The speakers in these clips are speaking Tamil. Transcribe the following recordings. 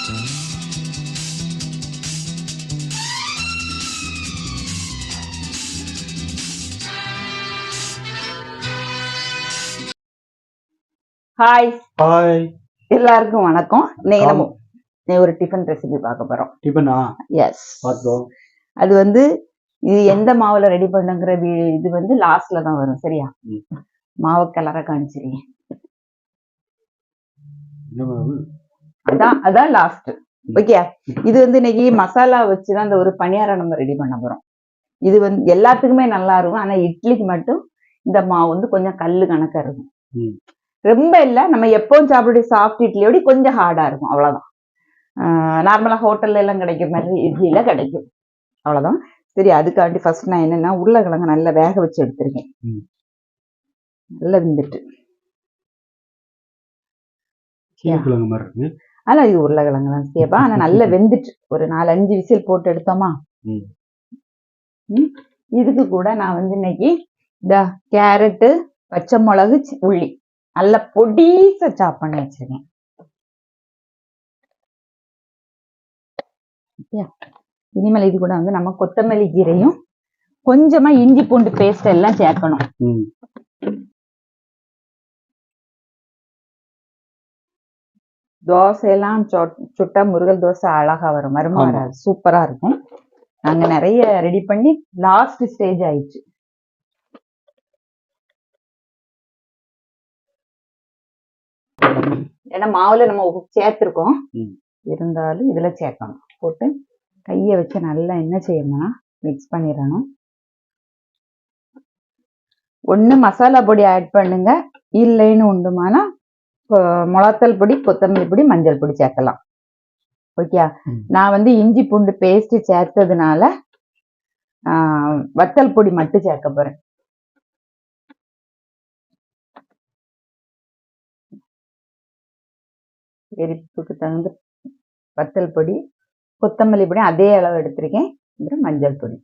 ஹாய் ஹாய் எல்லாருக்கும் வணக்கம். இன்னைக்கு நம்ம ஒரு டிஃபன் ரெசிபி பார்க்க போறோம். டிபனா எஸ் பார்த்தோம் அது வந்து இது எந்த மாவுல ரெடி பண்ணுங்கிற இது வந்து லாஸ்ட்ல தான் வரும் சரியா. மாவு என்ன மாவு? அதான் அதான் லாஸ்ட் ஓகே இது வந்து இன்னைக்கு மசாலா வச்சு தான் இந்த ஒரு பணியாரம் நம்ம ரெடி பண்ண போறோம். இது வந்து எல்லாத்துக்குமே நல்லா இருக்கும். ஆனா இட்லிக்கு மட்டும் இந்த மாவு வந்து கொஞ்சம் கல்லு கணக்கா இருக்கும். ரொம்ப இல்லை. நம்ம எப்பவும் சாப்பிட சாஃப்ட் இட்லியோட கொஞ்சம் ஹார்டா இருக்கும். அவ்வளவுதான். நார்மலா ஹோட்டல்ல எல்லாம் கிடைக்கிற மாதிரி இட்லியில கிடைக்கும். அவ்வளவுதான். சரி அதுக்காண்டி ஃபர்ஸ்ட் நான் என்னன்னா உருளைக்கிழங்கு நல்லா வேக வச்சு எடுத்திருக்கேன். நல்லா வெந்துட்டு. ஆனா இது உருளைக்கிழங்கு தான் சேப்பா ஆனா நல்லா வெந்துட்டு ஒரு நாலு அஞ்சு விசில் போட்டு எடுத்தோமா. இதுக்கு கூட நான் வந்து இன்னைக்கு இந்த கேரட்டு பச்சை மிளகு உள்ளி. நல்ல பொடிசா சாப் பண்ணி வச்சிருக்கேன். இனிமேல் இது கூட வந்து நம்ம கொத்தமல்லி கீரையும் கொஞ்சமா இஞ்சி பூண்டு பேஸ்ட் எல்லாம் சேர்க்கணும். தோசையெல்லாம் சொட்- சுட்டா முருகல் தோசை அழகா வரும். ஆமா. வராது. சூப்பரா இருக்கும். நாங்க நிறைய ரெடி பண்ணி லாஸ்ட் ஸ்டேஜ் ஆயிடுச்சு. ஏன்னா மாவுல நம்ம சேர்த்திருக்கோம். இருந்தாலும் இதுல சேர்க்கணும். போட்டு கையை வச்சு நல்லா என்ன செய்யணும்னா மிக்ஸ் பண்ணிடணும். ஒண்ணு மசாலா பொடி ஆட் பண்ணுங்க. இல்லைன்னு உண்டுமானா மிளகாத்தூள் பொடி கொத்தமல்லி பொடி மஞ்சள் பொடி சேர்க்கலாம். ஓகே. நான் வந்து இஞ்சி பூண்டு பேஸ்ட் சேர்த்ததுனால வத்தல் பொடி மட்டும் சேர்க்க போறேன். எரிப்புக்கு தகுந்த வத்தல் பொடி கொத்தமல்லி பொடி அதே அளவு எடுத்திருக்கேன். அப்புறம் மஞ்சள் பொடி.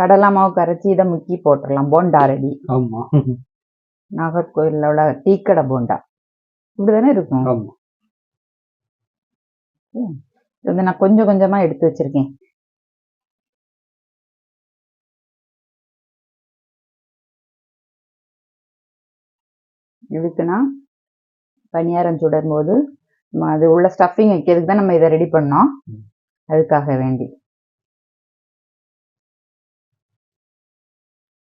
கடலை மாவு கரைச்சி இதை முக்கி போட்டுடலாம். போண்டா ரெடி. ஆமா. நாகர்கோயிலோட டீக்கடை போண்டா. இப்படிதானே இருக்கும்? ஆமா. இது வந்து நான் கொஞ்சம் கொஞ்சமா எடுத்து வச்சிருக்கேன். இதுக்குன்னா பணியாரம் சுடும் போது நம்ம அது உள்ள ஸ்டஃபிங் வைக்கிறதுக்கு தான் நம்ம இதை ரெடி பண்ணோம். அதுக்காக வேண்டி.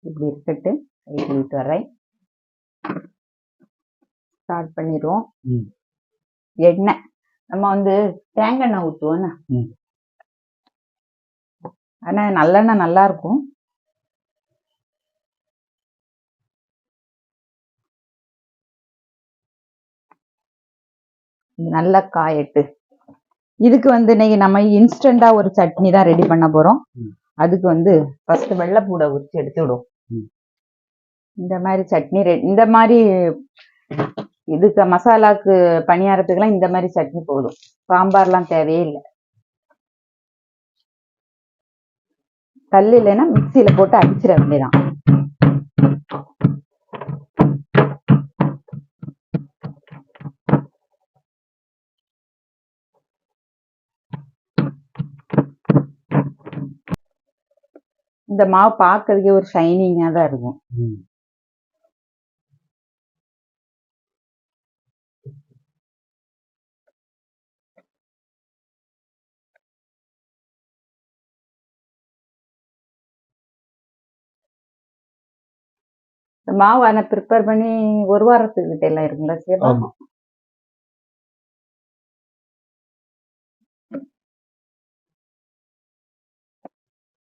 இப்படி இருக்கட்டு கை கழுவிட்டு வரேன் ஸ்டார்ட் பண்ணிடுவோம். எண்ணெய் நம்ம வந்து தேங்காய் எண்ணெய் ஊற்றுவோம் ம். ஆனா நல்லெண்ணெய் நல்லா இருக்கும் நல்லா காயட்டு இதுக்கு வந்து இன்னைக்கு நம்ம இன்ஸ்டண்டா ஒரு சட்னி தான் ரெடி பண்ண போறோம். அதுக்கு வந்து ஃபர்ஸ்ட் வெள்ளைப்பூடை உரிச்சு எடுத்து விடுவோம். இந்த மாதிரி சட்னி ரெட் இந்த மாதிரி இதுக்கு மசாலாக்கு பணியாரத்துக்கெல்லாம் இந்த மாதிரி சட்னி போதும். சாம்பார்லாம் தேவையே இல்லை. கல் இல்லைன்னா மிக்சியில போட்டு அடிச்சிட வேண்டியதான் இந்த மாவு பார்க்கறதுக்கே ஒரு ஷைனிங்கா தான் இருக்கும் மாவு ஆனா ப்ரிப்பேர் பண்ணி ஒரு வாரத்துக்கிட்ட எல்லாம் இருக்குங்களா சேவா? ஆமா.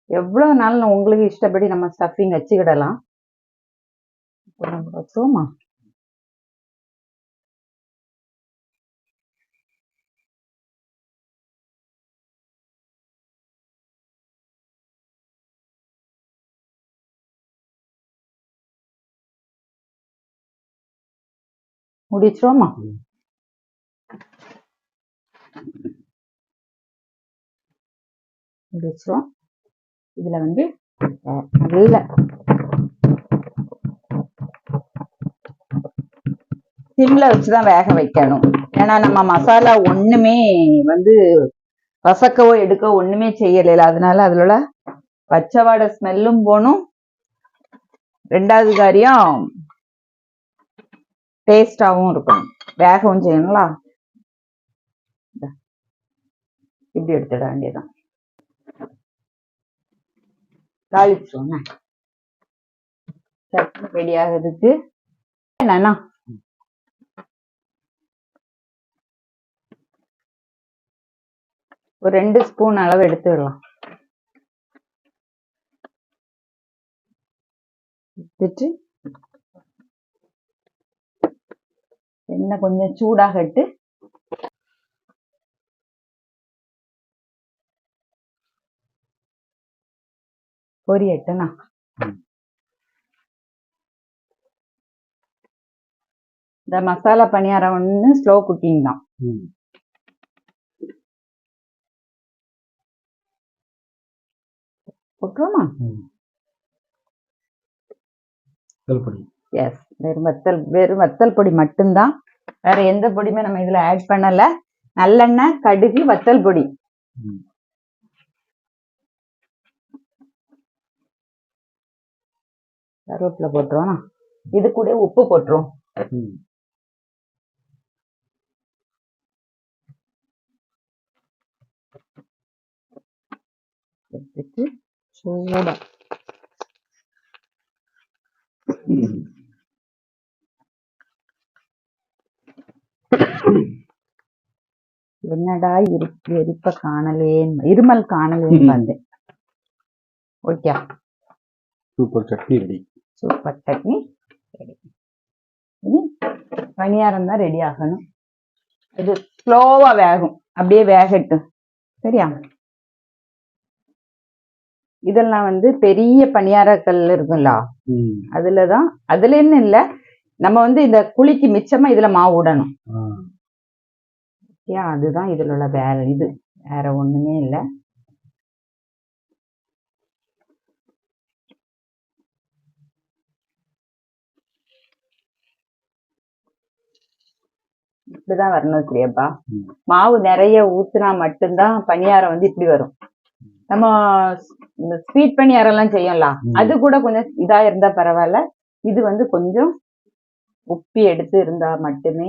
எவ்வளவு நாள் உங்களுக்கு இஷ்டப்படி நம்ம ஸ்டஃபிங் வச்சுக்கிடலாம்? இப்போ முடிச்சிருவோமா? ம். இப்படி வச்சிருவோம் இதுல வந்து நல்ல சிம்ல வச்சுதான் வேக வைக்கணும். ஏன்னா நம்ம மசாலா ஒண்ணுமே வந்து வசக்கவோ எடுக்கவோ ஒண்ணுமே செய்யல அதனால அதுல உள்ள பச்சை வாடை ஸ்மெல்லும் போகணும் ரெண்டாவது காரியம் டேஸ்டாவும் இருக்கணும் வேகவும் செய்யணுங்களா இப்படி எடுத்துட வேண்டியதான் தாளிச்சிருவோங்க சட்னி ரெடி ஆகிறதுக்கு. என்னன்னா ஒரு ரெண்டு ஸ்பூன் அளவு எடுத்துடலாம் எடுத்துட்டு எண்ணெய் கொஞ்சம் சூடாகட்டு பொரியட்டுண்ணா. இந்த மசாலா பணியாரம் ஒன்று ஸ்லோ குக்கிங் தான் ம். போட்டுருவோமா ம். கல்படி எஸ் வெறும் வத்தல் வெறும் வத்தல் பொடி மட்டும்தான். வேற எந்த பொடியுமே நம்ம இதுல ஆட் பண்ணல. நல்லெண்ணெய் கடுகு வத்தல் பொடி. கருவேப்பிலை போட்டுருவோம். இது கூட உப்பு போட்டுருவோம். சூடா. என்னடா இருக்கு? எரிப்ப காணலேன்னு இருமல் காணலேன்னு வந்தேன். Okay. Super chutney ready. Super chutney ready. இனி பணியாரம் தான் ரெடி ஆகணும். இது ஸ்லோவா வேகும். அப்படியே வேகட்டும். சரியா? இதெல்லாம் வந்து பெரிய பணியாரக்கல் இருக்குல்ல. அதுலதான் அதுலன்னு இல்ல. நம்ம வந்து இந்த குழிக்கு மிச்சமா இதுல மாவு விடணும் ஏன் அதுதான் இதுல உள்ள வேற இது. வேற ஒண்ணுமே இல்ல. இப்படிதான் வரணும் ம். மாவு நிறைய ஊத்துனா மட்டும்தான் பணியாரம் வந்து இப்படி வரும். நம்ம இந்த ஸ்வீட் பணியாரம் எல்லாம் செய்யலாம். அது கூட கொஞ்சம் இதா இருந்தா பரவாயில்ல. இது வந்து கொஞ்சம் உப்பி எடுத்து இருந்தா மட்டுமே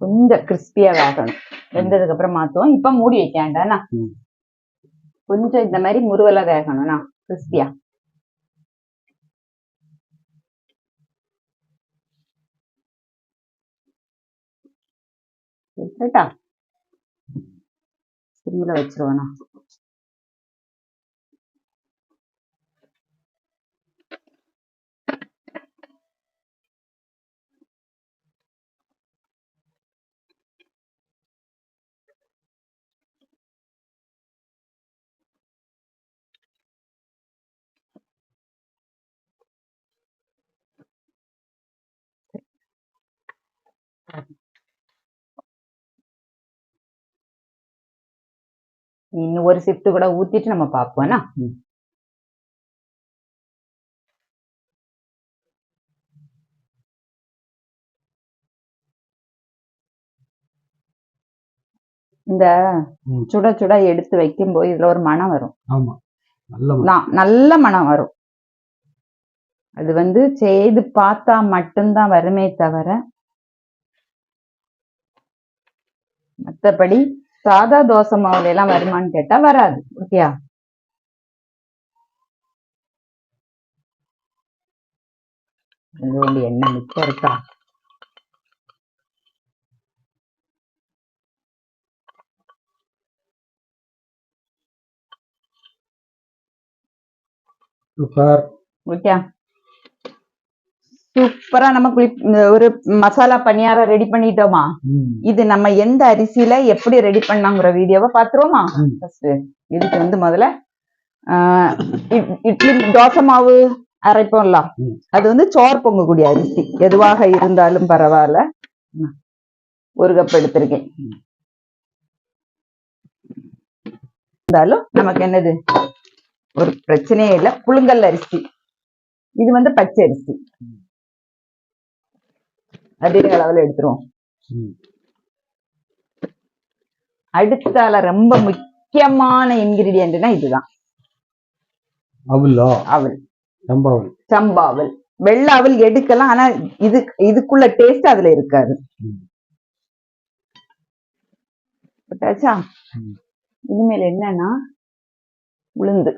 கொஞ்சம் கிறிஸ்பியா வேகணும். வெந்ததுக்கு அப்புறம் மாத்துவோம். இப்ப மூடி வைக்க வேண்டாம்னா. கொஞ்சம் இந்த மாதிரி முருவலா வேகணும்னா கிறிஸ்பியா கேட்டா சிம்ல வச்சிருவேண்ணா இன்னும் ஒரு ஷிஃப்ட் கூட ஊத்திட்டு நம்ம பார்ப்போம்னா. இந்த. சுட சுட எடுத்து வைக்கும்போது இதுல ஒரு மனம் வரும் மனம். நல்ல மனம் வரும் அது வந்து செய்து பார்த்தா மட்டும்தான் வருமே தவிர மத்தபடி சாதா தோசை மாவுல எல்லாம் வருமான்னு கேட்டா வராது ஓகேயா கொஞ்சோண்டு எண்ணெய் மிச்சம் இருக்கா சூப்பர் ஓகே சூப்பரா நம்ம குளி ஒரு மசாலா பணியாரம் ரெடி பண்ணிட்டோமா. இது நம்ம எந்த அரிசியில எப்படி ரெடி பண்ணாங்கிற வீடியோவை பாத்துருவோமா? இதுக்கு வந்து முதல்ல இட்லி தோசை மாவு அரைப்போம்ல. அது வந்து சோறு பொங்கக்கூடிய அரிசி. எதுவாக இருந்தாலும் பரவாயில்ல. ஒரு கப் எடுத்திருக்கேன். இருந்தாலும் நமக்கு என்னது? ஒரு பிரச்சனையே இல்லை. புழுங்கல் அரிசி. இது வந்து பச்சை அரிசி அதே அளவுல எடுத்துருவோம். அடுத்தால ரொம்ப முக்கியமான இன்கிரீடியன்ட்னா இதுதான். அவலா. அவல். சம்பாவல். சம்பாவல். வெள்ளை அவல் எடுக்கலாம் ஆனா இது இதுக்குள்ள டேஸ்ட் அதுல இருக்காது. போட்டாச்சா. இனிமேல் என்னன்னா உளுந்து.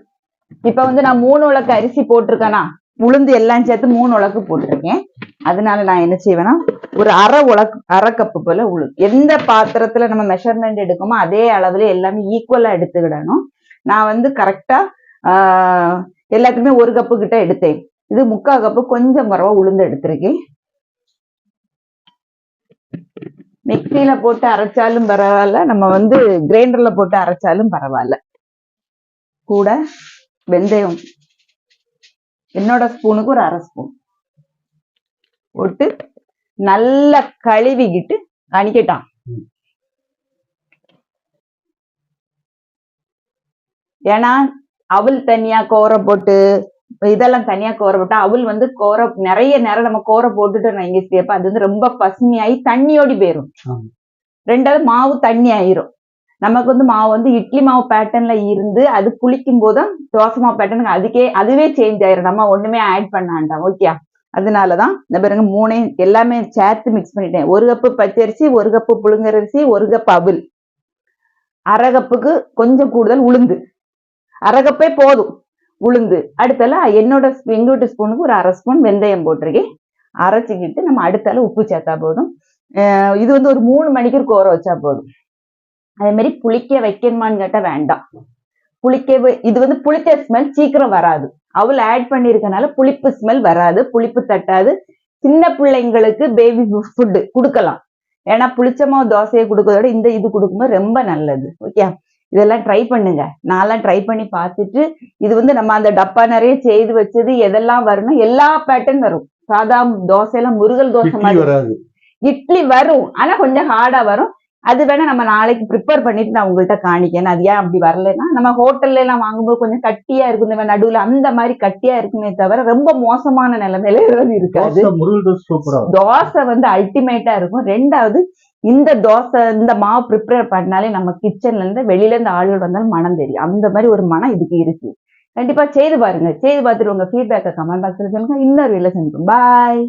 இப்ப வந்து நான் மூணு உலக்கு அரிசி போட்டிருக்கேனா? உளுந்து எல்லாம் சேர்த்து மூணு உலக்கு போட்டிருக்கேன். அதனால நான் என்ன செய்வேன்னா ஒரு அரை உலக்கு அரை கப்பு போல உளுந்து. எந்த பாத்திரத்துல நம்ம மெஷர்மெண்ட் எடுக்கோமோ அதே அளவுல எல்லாமே ஈக்குவலா எடுத்துக்கிடணும். நான் வந்து கரெக்டா ஆஹ் எல்லாத்துக்குமே ஒரு கப்பு கிட்ட எடுத்தேன். இது முக்கால் கப்பு கொஞ்சம் குறவா உளுந்து எடுத்திருக்கேன். மிக்சியில போட்டு அரைச்சாலும் பரவாயில்ல. நம்ம வந்து கிரைண்டர்ல போட்டு அரைச்சாலும் பரவாயில்ல. கூட வெந்தயம் என்னோட ஸ்பூனுக்கு ஒரு அரை ஸ்பூன் போட்டு நல்லா கழுவிக்கிட்டு கணிக்கட்டான் ம். ஏன்னா அவல் தனியா கோரை போட்டு இதெல்லாம் தனியா கோரை போட்டா அவல் வந்து கோரை நிறைய நேரம் நம்ம கோரை போட்டுட்டு நான் இங்க சேர்ப்ப அது வந்து ரொம்ப பசுமையாகி தண்ணியோடி போயிரும். ரெண்டாவது மாவு தண்ணி ஆயிரும் நமக்கு வந்து மாவு வந்து இட்லி மாவு பேட்டர்ன்ல இருந்து அது புளிக்கும் போது தோசை மாவு பேட்டர்னுக்கு அதுக்கே அதுவே சேஞ்ச் ஆயிரும். நம்ம ஒண்ணுமே ஆட் பண்ணாண்டாம். ஓகே அதனாலதான் இந்த பாருங்க மூணையும் எல்லாமே சேர்த்து மிக்ஸ் பண்ணிட்டேன். ஒரு கப்பு பச்சரிசி ஒரு கப்பு புழுங்கரிசி ஒரு கப் அவுல் அரை கப்புக்கு கொஞ்சம் கூடுதல் உளுந்து. அரை கப்பே போதும். உளுந்து. அடுத்தால என்னோட எங்க வீட்டு ஸ்பூனுக்கு ஒரு அரை ஸ்பூன் வெந்தயம் போட்டிருக்கேன். அரைச்சிக்கிட்டு நம்ம அடுத்தால உப்பு சேர்த்தா போதும். அஹ் இது வந்து ஒரு மூணு மணிக்கு கோர வச்சா போதும். அதே மாதிரி புளிக்க வைக்கணுமான்னு கேட்டா வேண்டாம். புளிக்க இது வந்து புளித்த ஸ்மெல் சீக்கிரம் வராது. அவள் ஆட் பண்ணியிருக்கனால புளிப்பு ஸ்மெல் வராது புளிப்பு தட்டாது. சின்ன பிள்ளைங்களுக்கு பேபி ஃபுட்டு கொடுக்கலாம். ஏன்னா புளிச்சமா தோசையை கொடுக்கறத விட இந்த இது கொடுக்கும்போது ரொம்ப நல்லது. ஓகே இதெல்லாம் ட்ரை பண்ணுங்க. நான்லாம் ட்ரை பண்ணி பார்த்துட்டு இது வந்து நம்ம அந்த டப்பா நிறைய செய்து வச்சது எதெல்லாம் வரும்னா எல்லா பேட்டர்ன் வரும். சாதா தோசையெல்லாம் முருகல் தோசை மாதிரி. இட்லி வரும். ஆனா கொஞ்சம் ஹார்டா வரும். அது வேணா நம்ம நாளைக்கு ப்ரிப்பேர் பண்ணிட்டு நான் உங்கள்கிட்ட காணிக்கேன் அது ஏன் அப்படி வரலைன்னா நம்ம ஹோட்டல்ல எல்லாம் வாங்கும்போது கொஞ்சம் கட்டியா இருக்கும். இந்த மாதிரி நடுவுல அந்த மாதிரி கட்டியா இருக்குமே தவிர ரொம்ப மோசமான நிலைமையில எதுவும் இருக்காது. தோசை வந்து அல்டிமேட்டா இருக்கும். ரெண்டாவது இந்த தோசை இந்த மாவு ப்ரிப்பேர் பண்ணாலே நம்ம கிச்சன்ல இருந்து வெளியில இருந்து ஆளுகள் வந்தாலும் மனம் தெரியும். அந்த மாதிரி ஒரு மனம் இதுக்கு இருக்கு. கண்டிப்பா செய்து பாருங்க. செய்து பார்த்துட்டு உங்க ஃபீட்பேக்கை கமெண்ட் பாக்ஸ்ல சொல்லுங்க. இன்னொரு வீடியோல செஞ்சோம் பாய்